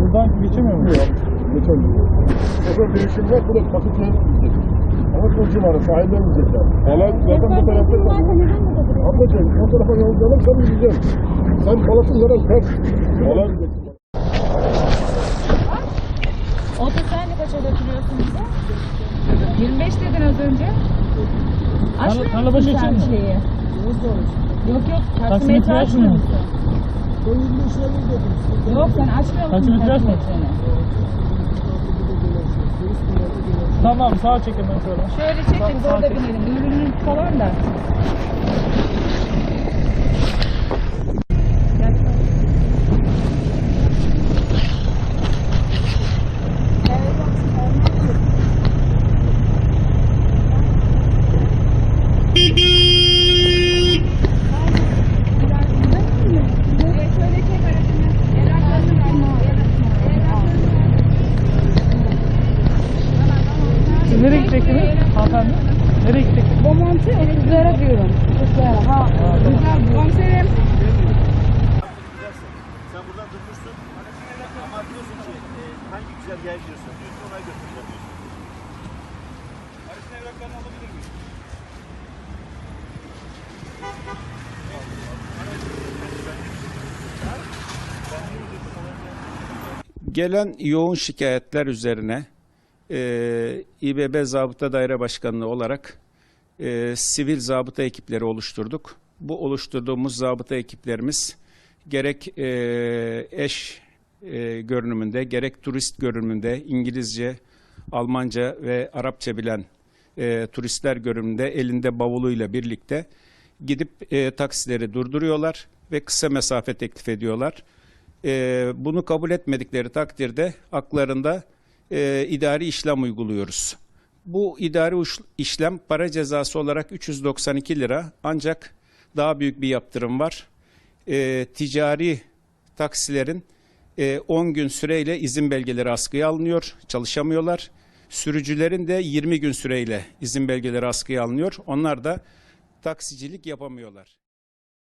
Buradan geçemiyor mu? Yok. Geçemiyor. Şoför değişim var. Bu da takıtlı gidecek. Ama o civarı sahilden gidecek yani. Falan zaten bu tarafta burada? Ablacığım o tarafa yollayalım sen gideceksin. Sen balasın nereye ters. Falan gideceksin. Oto sen de kaça götürüyorsun bize? 25 dedin az önce. Açmıyor tarla musun sen Yok yok. Taksimetre Taksimetre açmıyor açmıyor musun? Yok sen açmıyor musun Taksimetre açmıyor. Tamam sağa çekin ben şöyle. Şöyle çekin Sağ- orada sağ- binelim. Ürünün falan da. Şöyle çek aracını. Evraklarını ver. Siz nereye gideceksiniz? Hanımefendi. Nereye gideceksiniz? Bu montu kızlara diyorum. Kızlara. Ha. Güzel komiserim. Sen buradan durmuşsun ama diyorsun ki e, hangi güzergaha gidiyorsun diyorsun ona götüreceğim diyorsun. Arasın evraklarını alabilir miyim? Gelen yoğun şikayetler üzerine e, İBB Zabıta Daire Başkanlığı olarak e, sivil zabıta ekipleri oluşturduk. Bu oluşturduğumuz zabıta ekiplerimiz gerek e, eş e, görünümünde gerek turist görünümünde İngilizce, Almanca ve Arapça bilen e, turistler görünümünde elinde bavuluyla birlikte gidip e, taksileri durduruyorlar ve kısa mesafe teklif ediyorlar. E, bunu kabul etmedikleri takdirde haklarında e, idari işlem uyguluyoruz. Bu idari işlem para cezası olarak 392 lira ancak daha büyük bir yaptırım var. E, ticari taksilerin e, 10 gün süreyle izin belgeleri askıya alınıyor, çalışamıyorlar. Sürücülerin de 20 gün süreyle izin belgeleri askıya alınıyor. Onlar da taksicilik yapamıyorlar.